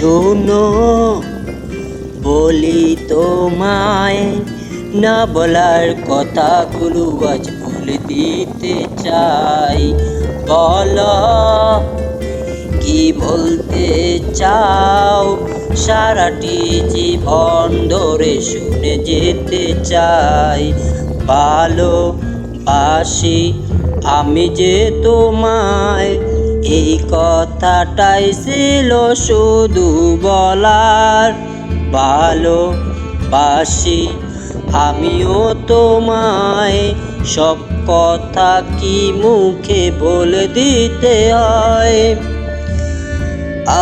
শোনো, বলি তোমায়, না বলার কথাগুলো আজ বলে দিতে চাই। বলো, কি বলতে চাও? সারাটি জীবন ধরে শুনে যেতে চাই। ভালো বাসি আমি যে তোমায় এই কথাটাই ছিল শুধু বলার। ভালো বাসি আমিও তোমায়, সব কথা কি মুখে বলে দিতে হয়?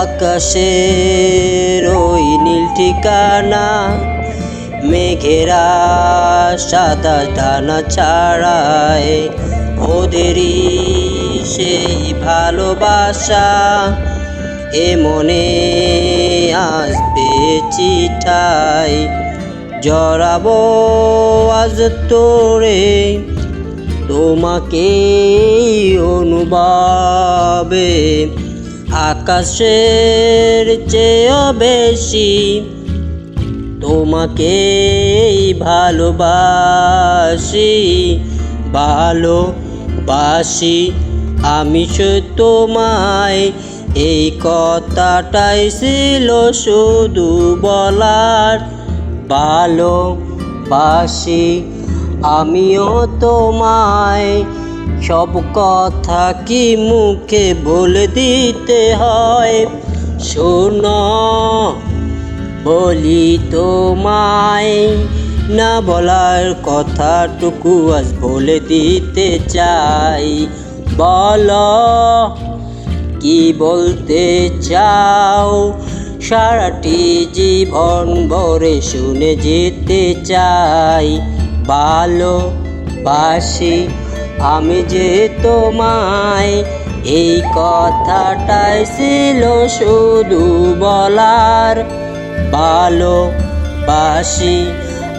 আকাশের ওই নীল ঠিকানা, মেঘেরা সাদা দানা ছাড়ায় ওদেরই সেই ভালোবাসা, এ মনে আসবে চিঠাই জড়াবো আজ তোরে, তোমাকে অনুভবে। আকাশের চেয়েও বেশি তোমাকে ভালোবাসি ভালোবাসি। আমি তোমায়, এই কথাটাই ছিল শুধু বলার। ভালো বাসি আমিও তোমায়, সব কথা কি মুখে বলে দিতে হয়? শোনো, বলি তোমায়, না বলার কথাটুকু আজ বলে দিতে চাই। বলো, কি বলতে চাও? সারাটি জীবন ভরে শুনে যেতে চাই। ভালো বাসি, আমি যে তোমায়, এই কথাটাই ছিল শুধু বলার। ভালো বাসি,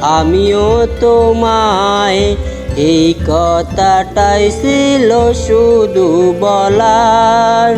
আমিও তোমায় এই কথাটাই ছিল শুধু বলার।